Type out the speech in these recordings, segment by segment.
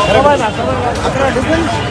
আপনারা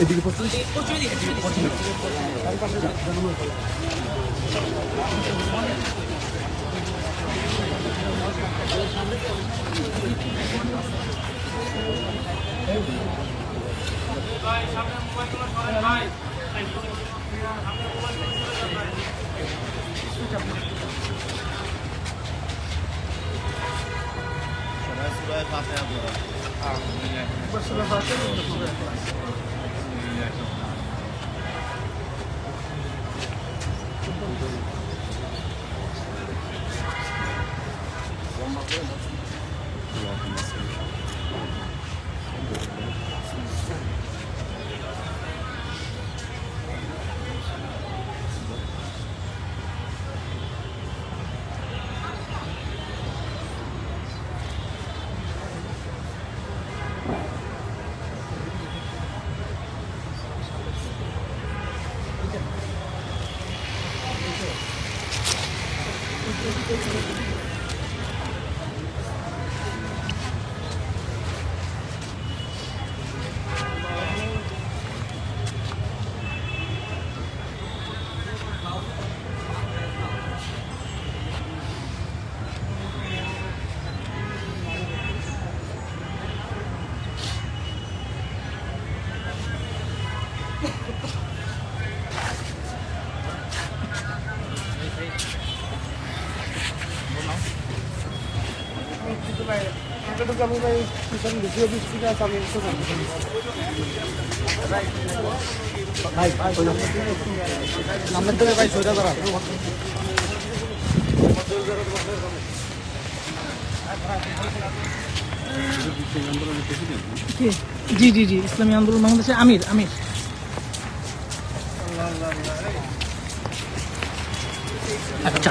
এদিকে জি জি জি ইসলামী আন্দোলন বাংলাদেশের আমির আমির। আচ্ছা,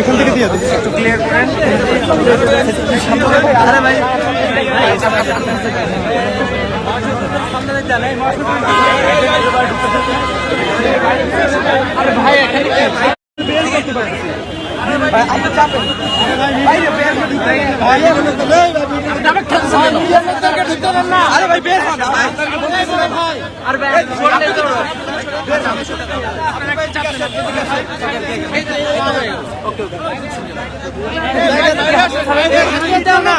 এখান থেকে দিয়ে দিচ্ছি ভাই বের হন। তো সবার সামনে না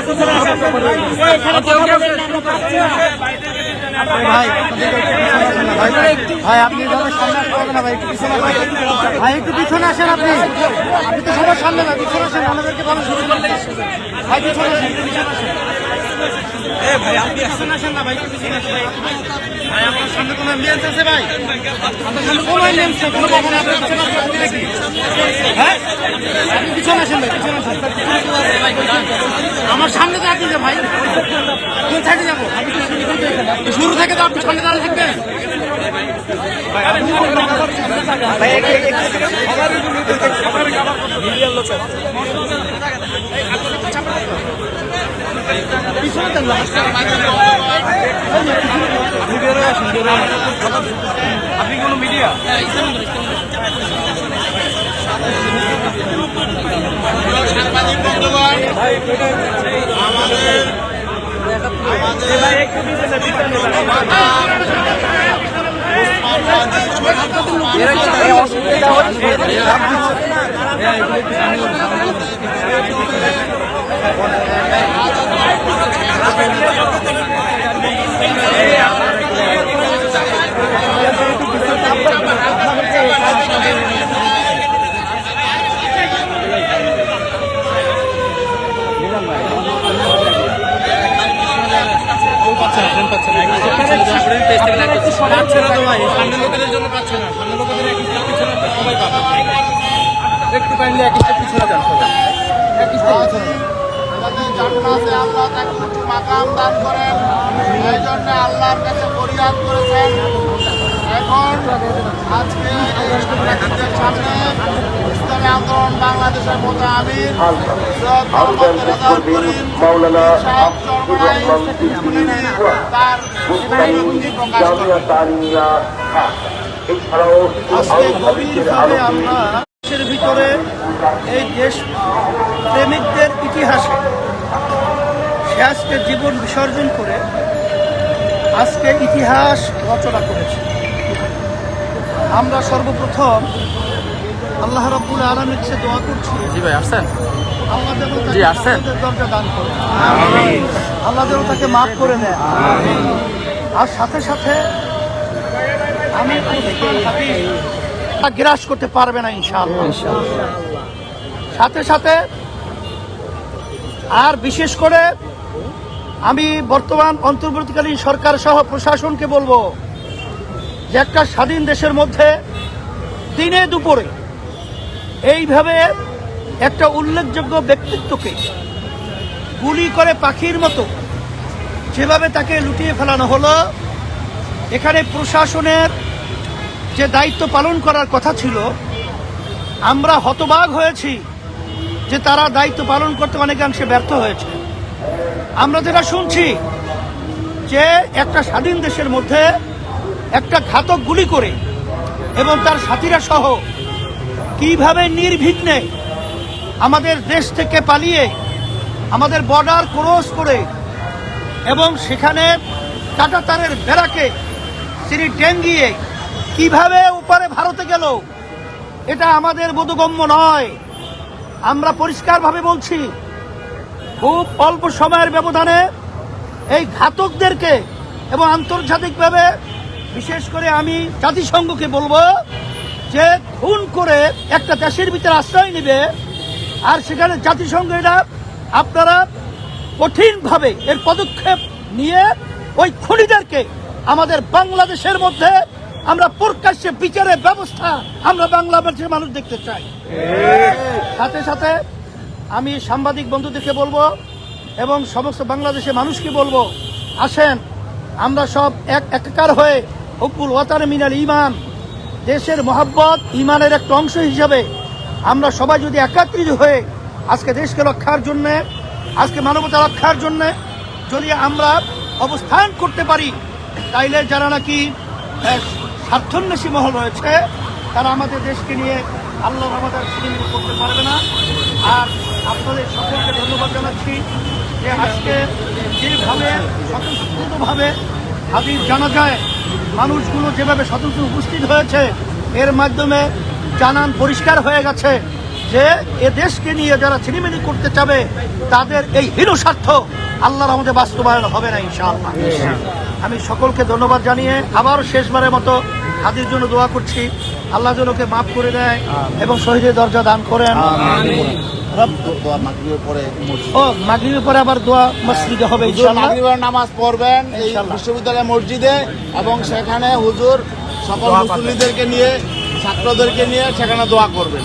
পিছনে আসেন আমাদেরকে বলেন শুরু করলে ভাই পিছনে আসেন সামনে পিছনে আসেন এ ভাই আপনি না ভাই, একটু পিছনে আসেন আপনি। ভাই সামনে কোনো ভাই আপনার সামনে আপনার পিছনে আসেন আপনি নাকি হ্যাঁ পিছনে আসেন ভাই পিছনে আসেন। আমার সামনে তো আপনি ভাই কোন সাইডে যাব আপনি তো আপনি সামনে এখানে। থাকবেন থেকে তো আপনি সামনে দাঁড়িয়ে থাকবেন পাচ্ছে না তো একটু কাইন্ডলি এক স্টেপ পিছনে যান সবাই। এক স্টেপ পিছনে আল্লাহ তাকে উচ্চ মাকাম দান করেন। এই জন্য আল্লাহর কাছে ফরিয়াদ করেছেন। এখন আজকে এই প্রেক্ষিতের সামনে ইসলামী আন্দোলন বাংলাদেশের মতো আমির তার প্রকাশ করেন। ভিতরে এই দেশ প্রেমিকদের ইতিহাসে সে আজকে জীবন বিসর্জন করে আজকে ইতিহাস রচনা করেছে। আমরা সর্বপ্রথম আল্লাহ রাব্বুল আলমীর কাছে দোয়া করছি। জি ভাই আসছেন? আল্লাহ জি, আসছেন? দরজা দান করে। আল্লাহ যেন তাকে মাফ করে দেন আর সাথে সাথে আমি গ্রাস করতে পারবে না ইনশাআল্লাহ। সাথে সাথে আর বিশেষ করে আমি বর্তমান অন্তর্বর্তীকালীন সরকার সহ প্রশাসনকে বলব যে একটা স্বাধীন দেশের মধ্যে দিনে দুপুরে এইভাবে একটা উল্লেখযোগ্য ব্যক্তিত্বকে গুলি করে পাখির মতো যেভাবে তাকে লুটিয়ে ফেলানো হলো, এখানে প্রশাসনের যে দায়িত্ব পালন করার কথা ছিল, আমরা হতবাগ হয়েছি যে তারা দায়িত্ব পালন করতে অনেকাংশে ব্যর্থ হয়েছে। আমরা যেটা শুনছি যে একটা স্বাধীন দেশের মধ্যে একটা ঘাতক গুলি করে এবং তার সাথীরা সহ কীভাবে নির্বিঘ্নে আমাদের দেশ থেকে পালিয়ে আমাদের বর্ডার ক্রস করে এবং সেখানে কাটাতারের বেড়াকে তিনি টেঙ্গিয়ে কীভাবে উপরে ভারতে গেল, এটা আমাদের বোধগম্য নয়। আমরা পরিষ্কারভাবে বলছি খুব অল্প সময়ের ব্যবধানে এই ঘাতকদেরকে এবং আন্তর্জাতিকভাবে বিশেষ করে আমি জাতিসংঘকে বলব যে খুন করে একটা দেশের ভিতরে আশ্রয় নেবে আর সেখানে জাতিসংঘ এটা আপনারা কঠিনভাবে এর পদক্ষেপ নিয়ে ওই খুনিদেরকে আমাদের বাংলাদেশের মধ্যে আমরা প্রকাশ্যে বিচারের ব্যবস্থা আমরা বাংলাদেশের মানুষ দেখতে চাই। সাথে সাথে আমি সাংবাদিক বন্ধুদেরকে বলব এবং সমস্ত বাংলাদেশের মানুষকে বলব, আসেন, আমরা সব এক একাকার হয়ে হকুল ওয়াতার মিনাল ইমান, দেশের মহাব্বত ইমানের একটা অংশ হিসাবে আমরা সবাই যদি একাত্রিত হয়ে আজকে দেশকে রক্ষার জন্যে, আজকে মানবতা রক্ষার জন্যে যদি আমরা অবস্থান করতে পারি, তাইলে যারা নাকি স্বার্থন্বেষী মহল রয়েছে, তারা আমাদের দেশকে নিয়ে আল্লাহ আমাদের করতে পারবে না। আর আপনাদের সকলকে ধন্যবাদ জানাচ্ছি যে আজকে যেভাবে স্বতঃস্ফূর্তভাবে হাদিস জানা যায় মানুষগুলো যেভাবে স্বতন্ত্র উপস্থিত হয়েছে এর মাধ্যমে জানান পরিষ্কার হয়ে গেছে যে এ দেশকে নিয়ে যারা ছিনিমিনি করতে চাবে তাদের এই হিরো স্বার্থ আল্লাহর আমাদের বাস্তবায়ন হবে না ইনশাআল্লাহ। আমি সকলকে ধন্যবাদ জানিয়ে আবার শেষবারের মতো হাদির জন্য দোয়া করছি। আল্লাহ যেন ওকে মাফ করে দেয় এবং শহীদের দরজা দান করেন। পরে আবার দোয়া মসজিদে হবে হুজুর নামাজ পড়বেন এই। বিশ্ববিদ্যালয় মসজিদে এবং সেখানে হুজুর সকল মুসল্লিদেরকে নিয়ে ছাত্রদেরকে নিয়ে সেখানে দোয়া করবেন